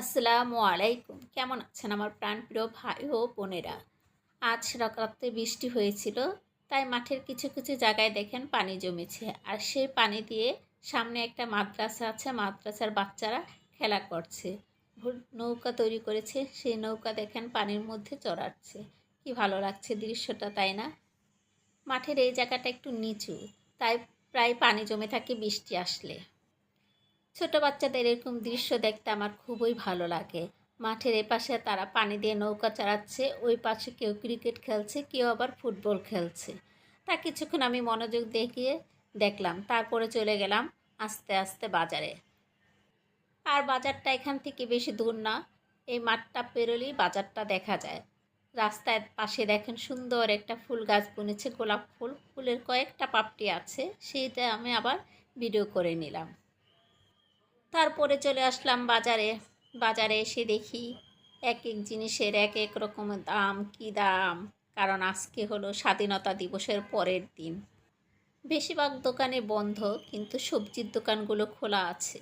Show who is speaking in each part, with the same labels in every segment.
Speaker 1: আসসালামু আলাইকুম। কেমন আছেন আমার প্রাণপ্রিয় ভাই ও বোনেরা? আজ রাতে বৃষ্টি হয়েছিল, তাই মাঠের কিছু কিছু জায়গায় দেখেন পানি জমেছে। আর সেই পানি দিয়ে সামনে একটা মাদ্রাসা আছে, মাদ্রাসার বাচ্চারা খেলা করছে। নৌকা তৈরি করেছে, সেই নৌকা দেখেন পানির মধ্যে চড়াচ্ছে। কি ভালো লাগছে দৃশ্যটা, তাই না? মাঠের এই জায়গাটা একটু নিচু, তাই প্রায় পানি জমে থাকে বৃষ্টি আসলে। ছোট বাচ্চাদের এরকম দৃশ্য দেখতে আমার খুবই ভালো লাগে। মাঠের এপাশে তারা পানি দিয়ে নৌকা চালাচ্ছে, ওই পাশে কেউ ক্রিকেট খেলছে, কেউ আবার ফুটবল খেলছে। তা কিছুক্ষণ আমি মনোযোগ দেখিয়ে দেখলাম, তারপরে চলে গেলাম আস্তে আস্তে বাজারে। আর বাজারটা এখান থেকে বেশি দূর না, এই মাঠটা পেরোলেই বাজারটা দেখা যায়। রাস্তার পাশে দেখেন সুন্দর একটা ফুল গাছ বুনেছে, গোলাপ ফুল, ফুলের কয়েকটা পাপটি আছে, সেইটা আমি আবার ভিডিও করে নিলাম। তারপরে চলে আসলাম বাজারে। বাজারে এসে দেখি এক এক জিনিসের এক এক রকমের দাম, কি দাম? কারণ আজকে হলো স্বাধীনতা দিবসের পরের দিন। বেশিরভাগ দোকানে বন্ধ, কিন্তু সবজির দোকানগুলো খোলা আছে।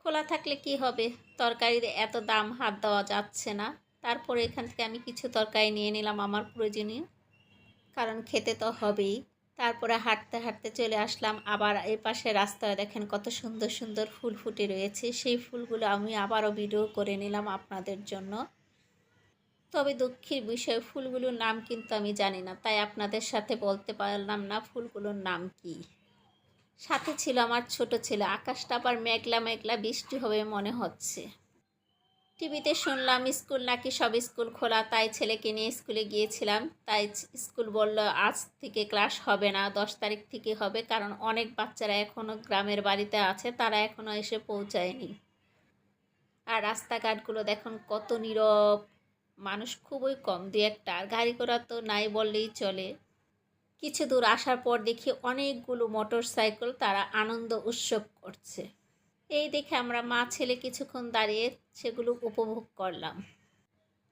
Speaker 1: খোলা থাকলে কি হবে? তরকারির এত দাম হাত দেওয়া যাচ্ছে না। তারপরে এখান থেকে আমি কিছু তরকারি নিয়ে নিলাম আমার প্রয়োজনীয়। কারণ খেতে তো হবেই। তারপরে হাঁটতে হাঁটতে চলে আসলাম। আবার এই পাশে রাস্তায় দেখেন কত সুন্দর সুন্দর ফুল ফুটে রয়েছে। সেই ফুলগুলো আমি আবারও ভিডিও করে নিলাম আপনাদের জন্য। তবে দুঃখের বিষয়, ফুলগুলোর নাম কিন্তু আমি জানি না, তাই আপনাদের সাথে বলতে পারলাম না ফুলগুলোর নাম কি। সাথে ছিল আমার ছোট ছেলে। আকাশটা আবার মেঘলা মেঘলা বৃষ্টি হবে মনে হচ্ছে। টিভিতে শুনলাম, স্কুল নাকি সব স্কুল খোলা, তাই ছেলেকে নিয়ে স্কুলে গিয়েছিলাম। তাই স্কুল বলল, আজ থেকে ক্লাস হবে না, দশ তারিখ থেকে হবে, কারণ অনেক বাচ্চারা এখনও গ্রামের বাড়িতে আছে, তারা এখনও এসে পৌঁছায়নি। আর রাস্তাঘাটগুলো দেখুন, কত নীরব। মানুষ খুবই কম, দু একটা, আর গাড়ি ঘোড়া তো নাই বললেই চলে। কিছু দূর আসার পর দেখি অনেকগুলো মোটর সাইকেল তারা আনন্দ উৎসব করছে। এই দেখে আমরা মা ছেলে কিছুক্ষণ দাঁড়িয়ে সেগুলো উপভোগ করলাম।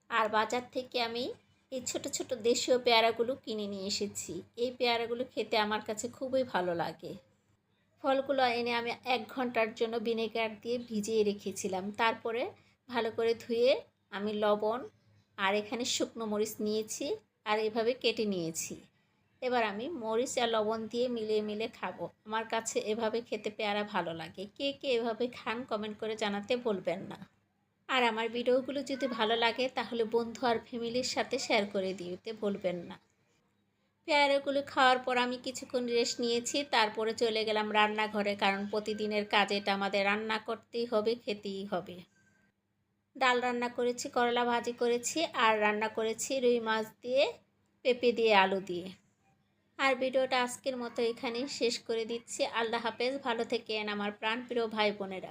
Speaker 1: আর বাজার থেকে আমি এই ছোট ছোট দেশীয় পেয়ারাগুলো কিনে নিয়ে এসেছি। এই পেয়ারাগুলো খেতে আমার কাছে খুবই ভালো লাগে। ফলগুলো এনে আমি এক ঘণ্টার জন্য ভিনেগার দিয়ে ভিজিয়ে রেখেছিলাম। তারপরে ভালো করে ধুয়ে আমি লবণ আর এখানে শুকনো মরিচ নিয়েছি আর এভাবে কেটে নিয়েছি। এবার আমি মরিচ আর লবণ দিয়ে মিলিয়ে মিলে খাব। আমার কাছে এভাবে খেতে পেয়ারা ভালো লাগে। কে কে এভাবে খান কমেন্ট করে জানাতে বলবেন না। আর আমার ভিডিওগুলো যদি ভালো লাগে, তাহলে বন্ধু আর ফ্যামিলির সাথে শেয়ার করে দিতে বলবেন না। পেয়ারাগুলো খাওয়ার পর আমি কিছুক্ষণ রেস্ট নিয়েছি, তারপরে চলে গেলাম রান্নাঘরে, কারণ প্রতিদিনের কাজে এটা আমাদের রান্না করতেই হবে, খেতেই হবে। ডাল রান্না করেছি, করলা ভাজি করেছি, আর রান্না করেছি রুই মাছ দিয়ে, পেঁপে দিয়ে, আলু দিয়ে। আর ভিডিওটা আজকের মতো এখানেই শেষ করে দিচ্ছি। আল্লাহ হাফেজ, ভালো থেকে আমার প্রাণপ্রিয় ভাই বোনেরা।